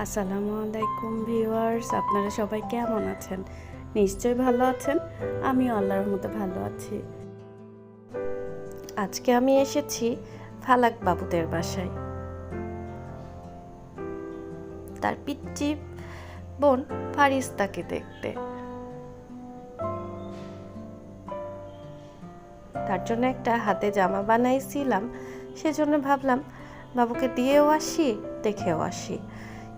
আসসালামু আলাইকুম ভিউয়ার্স, আপনারা সবাই কেমন আছেন? নিশ্চয়ই ভালো আছেন আমি আল্লাহর মতো ভালো আছি। আজকে আমি এসেছি ফালাক বাবুদের বাসায়। তার পিচ্চি বোন ফারিস্তাকে দেখতে। তার জন্য একটা হাতে জামা বানাইছিলাম, সেজন্য ভাবলাম, বাবুকে দিয়েও আসি, দেখেও আসি।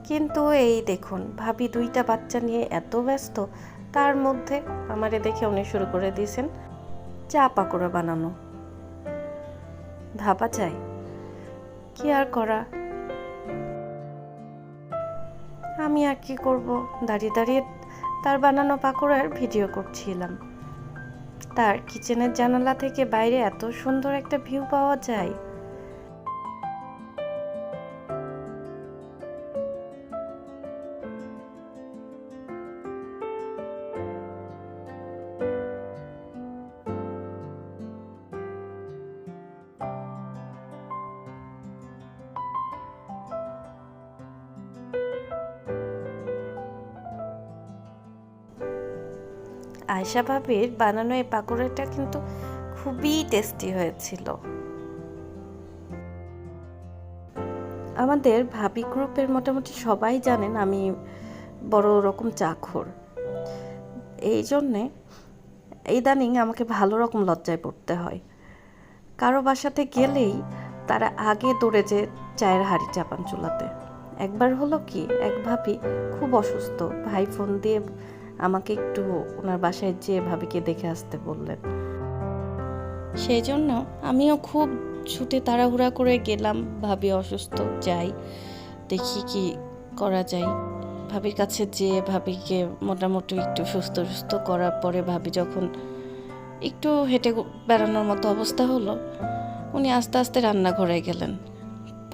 কিন্তু এই দেখুন, ভাবি দুইটা বাচ্চা নিয়ে এত ব্যস্ত, তার মধ্যে আমারে দেখে উনি শুরু করে দিয়েছেন চা পাকোড়া বানানো। ভাবা যায় কি আর করা? আমি আর কি করব? দাঁড়িয়ে দাঁড়িয়ে তার বানানো পাকোড়ার ভিডিও করছিলাম। তার কিচেনের জানালা থেকে বাইরে এত সুন্দর একটা ভিউ পাওয়া যায়। আয়শা ভাবির বানানো এই পাকোড়াটা কিন্তু খুবই টেস্টি হয়েছিল। আমাদের ভাবি গ্রুপের মোটামুটি সবাই জানেন আমি বড় রকম চাখর এই জন্যে ইদানিং আমাকে ভালো রকম লজ্জায় পড়তে হয়। কারও বাসাতে গেলেই তারা আগে দৌড়ে যে চায়ের হাঁড়ি চাপান চুলাতে। একবার হলো কি, এক ভাবি খুব অসুস্থ, ভাই ফোন দিয়ে আমাকে একটু ওনার বাসায় যেয়ে ভাবিকে দেখে আসতে বললেন। সেই জন্য আমিও খুব ছুটে তাড়াহুড়া করে গেলাম, ভাবি অসুস্থ, যাই। দেখি কি করা যায়। ভাবির কাছে যেয়ে ভাবিকে মোটামুটি একটু সুস্থ সুস্থ করার পরে ভাবি যখন একটু হেঁটে বেড়ানোর মতো অবস্থা হলো, উনি আস্তে আস্তে রান্নাঘরে গেলেন।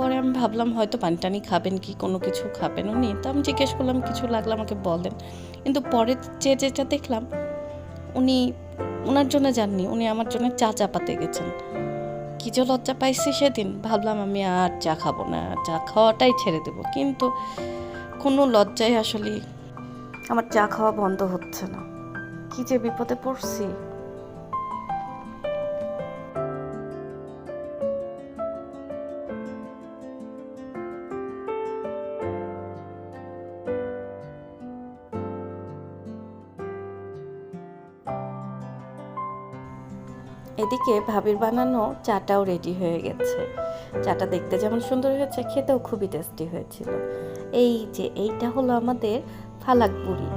পরে আমি ভাবলাম, হয়তো পানি টানি খাবেন কি? কোনো কিছু খাবেন উনি তো আমি জিজ্ঞেস করলাম, কিছু লাগলে আমাকে বলেন। কিন্তু পরে যে যেটা দেখলাম, উনি ওনার জন্য যাননি, উনি আমার জন্য চা চাপাতে গেছেন। কি যে লজ্জা পাইছি সেদিন। ভাবলাম আমি আর চা খাব না চা খাওয়াটাই ছেড়ে দেবো। কিন্তু কোনো লজ্জায় আসলে আমার চা খাওয়া বন্ধ হচ্ছে না। কি যে বিপদে পড়ছি। এদিকে ভাবির বানানো চাটাও রেডি হয়ে গেছে। চাটা দেখতে যেমন সুন্দর হয়েছে, খেতেও খুবই টেস্টি হয়েছিল। এই যে, এইটা হলো আমাদের ফালাক বুড়ি।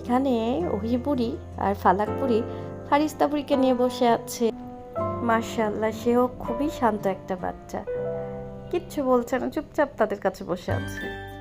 এখানে ওহি বুড়ি আর ফালাক বুড়ি ফারিস্তা বুড়িকে নিয়ে বসে আছে। মার্শাল্লাহ সেও খুবই শান্ত একটা বাচ্চা। কিচ্ছু বলছে না, চুপচাপ তাদের কাছে বসে আছে।